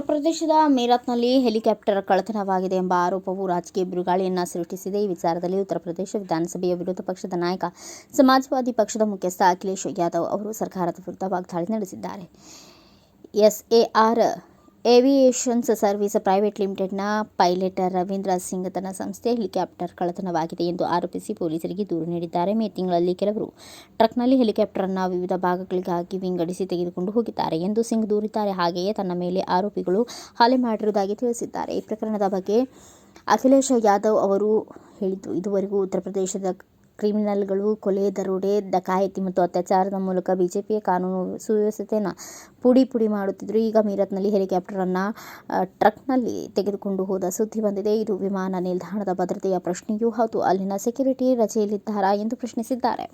ಪ್ರದೇಶದ ಮೇರತ್ನಲ್ಲಿ ಹೆಲಿಕಾಪ್ಟರ್ ಕಳ್ಳತನವಾಗಿದೆ ಎಂಬ ಆರೋಪವು ರಾಜಕೀಯ ಬಿರುಗಾಳಿಯನ್ನು ಸೃಷ್ಟಿಸಿದೆ. ಈ ವಿಚಾರದಲ್ಲಿ ಉತ್ತರ ಪ್ರದೇಶ ವಿಧಾನಸಭೆಯ ವಿರೋಧ ಪಕ್ಷದ ನಾಯಕ, ಸಮಾಜವಾದಿ ಪಕ್ಷದ ಮುಖ್ಯಸ್ಥ ಅಖಿಲೇಶ್ ಯಾದವ್ ಅವರು ಸರ್ಕಾರದ ವಿರುದ್ಧ ವಾಗ್ದಾಳಿ ನಡೆಸಿದ್ದಾರೆ. ಎಸ್ಎಆರ್ ಏವಿಯೇಷನ್ಸ್ ಸರ್ವಿಸ್ ಪ್ರೈವೇಟ್ ಲಿಮಿಟೆಡ್ನ ಪೈಲಟ್ ರವೀಂದ್ರ ಸಿಂಗ್ ತನ್ನ ಸಂಸ್ಥೆ ಹೆಲಿಕಾಪ್ಟರ್ ಕಳ್ಳತನವಾಗಿದೆ ಎಂದು ಆರೋಪಿಸಿ ಪೊಲೀಸರಿಗೆ ದೂರು ನೀಡಿದ್ದಾರೆ. ಮೇ ತಿಂಗಳಲ್ಲಿ ಕೆಲವರು ಟ್ರಕ್ನಲ್ಲಿ ಹೆಲಿಕಾಪ್ಟರ್ ಅನ್ನು ವಿವಿಧ ಭಾಗಗಳಿಗಾಗಿ ವಿಂಗಡಿಸಿ ತೆಗೆದುಕೊಂಡು ಹೋಗಿದ್ದಾರೆ ಎಂದು ಸಿಂಗ್ ದೂರಿದ್ದಾರೆ. ಹಾಗೆಯೇ ತನ್ನ ಮೇಲೆ ಆರೋಪಿಗಳು ಹಲ್ಲೆ ಮಾಡಿರುವುದಾಗಿ ತಿಳಿಸಿದ್ದಾರೆ. ಈ ಪ್ರಕರಣದ ಬಗ್ಗೆ ಅಖಿಲೇಶ್ ಯಾದವ್ ಅವರು ಹೇಳಿದ್ದು, ಇದುವರೆಗೂ ಉತ್ತರ ಪ್ರದೇಶದ ಕ್ರಿಮಿನಲ್ಗಳು, ಕೊಲೆ, ದರೋಡೆ, ದಕಾಯಿತಿ ಮತ್ತು ಅತ್ಯಾಚಾರದ ಮೂಲಕ ಬಿಜೆಪಿಯ ಕಾನೂನು ಸುವ್ಯವಸ್ಥೆಯನ್ನು ಪುಡಿ ಪುಡಿ ಮಾಡುತ್ತಿದ್ದರು. ಈಗ ಮೀರತ್ನಲ್ಲಿ ಹೆಲಿಕಾಪ್ಟರನ್ನು ಟ್ರಕ್ನಲ್ಲಿ ತೆಗೆದುಕೊಂಡು ಹೋದ ಸುದ್ದಿ ಬಂದಿದೆ. ಇದು ವಿಮಾನ ನಿಲ್ದಾಣದ ಭದ್ರತೆಯ ಪ್ರಶ್ನೆಯೂ ಹೌದು. ಅಲ್ಲಿನ ಸೆಕ್ಯೂರಿಟಿ ರಜೆಯಲ್ಲಿದ್ದಾರಾ ಎಂದು ಪ್ರಶ್ನಿಸಿದ್ದಾರೆ.